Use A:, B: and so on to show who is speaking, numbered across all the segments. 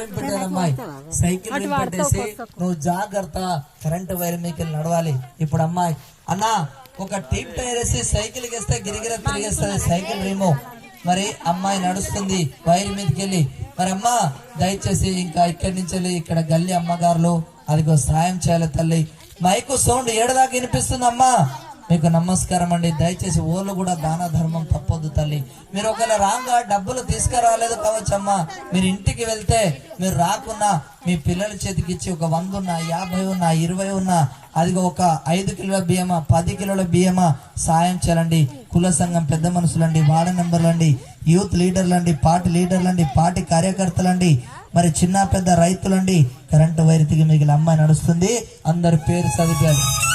A: Rim పెట్టానమ్మాయి cycle పెట్టేసి నువ్వు జాగ్రత్త కరెంట్ వైర్ మీకు నడవాలి. ఇప్పుడు అమ్మాయి అన్నా ఒక టీప్ టైర్ వేసి సైకిల్ వేస్తే గిరిగిర తిరిగేస్తుంది. సైకిల్ రిమ్ మరి అమ్మాయి నడుస్తుంది వైర్ మీదకి వెళ్ళి. మరి అమ్మ దయచేసి ఇంకా ఇక్కడి నుంచి వెళ్ళి ఇక్కడ గల్లి అమ్మగారులు అదిగో సాయం చేయాలి తల్లి. మైకు సౌండ్ ఏడదాకా వినిపిస్తుంది అమ్మా. మీకు నమస్కారం అండి. దయచేసి ఓళ్ళు కూడా దాన ధర్మం తప్పొద్దు తల్లి. మీరు ఒకవేళ రాగా డబ్బులు తీసుకురాలేదు కావచ్చమ్మా. మీరు ఇంటికి వెళ్తే మీరు రాకున్నా మీ పిల్లల చేతికి ఇచ్చి ఒక వంద ఉన్నా యాభై ఉన్నా ఇరవై ఉన్నా అది ఒక ఐదు కిలోల బియ్యమా పది కిలోల బియ్యమా సాయం చేయాలండి. కుల సంఘం పెద్ద మనుషులండి వార్డు మెంబర్లండి యూత్ లీడర్లండి పార్టీ లీడర్లండి పార్టీ కార్యకర్తలండి మరి చిన్న పెద్ద రైతులండి. కరెంటు వైరుతికి మిగిలిన అమ్మాయి నడుస్తుంది. అందరి పేరు చదివారు.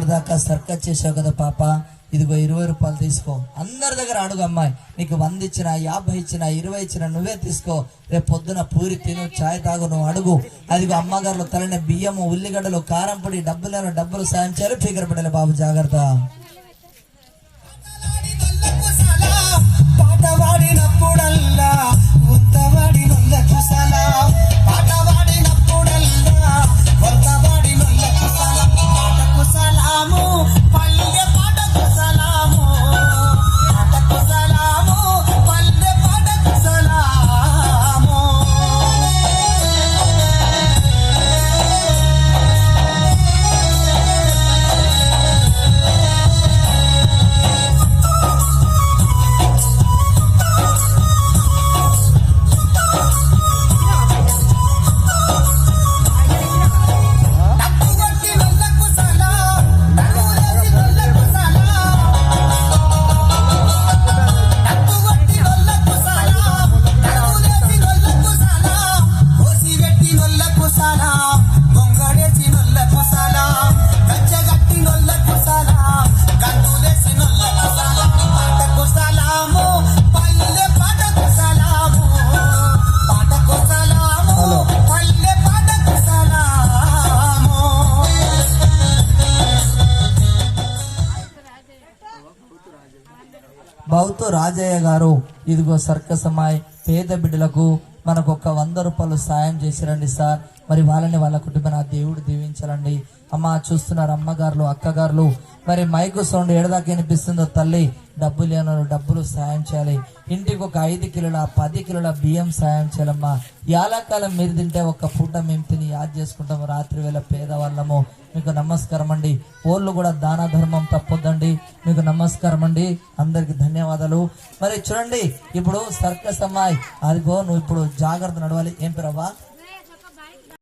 A: అమ్మాయి దాకా సర్కస్ చేసావు కదా పాప. ఇదిగో ఇరవై రూపాయలు తీసుకో. అందరి దగ్గర అడుగు అమ్మాయి. నీకు వంద ఇచ్చిన యాభై ఇచ్చిన ఇరవై ఇచ్చిన నువ్వే తీసుకో. రేపు పొద్దున పూరి తిను చాయ్ తాగు నువ్వు అడుగు. అదిగో అమ్మగారులు తలని బియ్యము ఉల్లిగడ్డలు కారం పొడి డబ్బులను డబ్బులు సాయం చేయాలి. ఫిగర్ పడాలి బాబు జాగ్రత్త.
B: పాట పాడినప్పుడల్లా
A: బౌతు రాజయ్య గారు ఇదిగో సర్కస్ అమ్మాయి పేద బిడ్డలకు మనకు ఒక వంద రూపాయలు సాయం చేసిరండి సార్. మరి వాళ్ళని వాళ్ళ కుటుంబం ఆ దేవుడు దీవించాలండి. అమ్మ చూస్తున్నారు అమ్మగారులు అక్కగారులు మరి మైకు సౌండ్ ఏడదాకా వినిపిస్తుందో తల్లి డబ్బులు లేని డబ్బులు సాయం చేయాలి. ఇంటికి ఒక ఐదు కిలోల పది కిలోల బియ్యం సాయం చేయాలమ్మా. యాలకాలం మీరు తింటే ఒక పూట మేము తిని యాద్ చేసుకుంటాము. రాత్రి వేళ పేదవాళ్ళము. మీకు నమస్కారం అండి. ఓళ్ళు కూడా దాన ధర్మం తప్పొద్దండి. మీకు నమస్కారం అండి. అందరికి ధన్యవాదాలు. మరి చూడండి ఇప్పుడు సర్కస్ అమ్మాయి. అదిగో నువ్వు ఇప్పుడు జాగ్రత్త నడవాలి. ఏం పేరవ్వా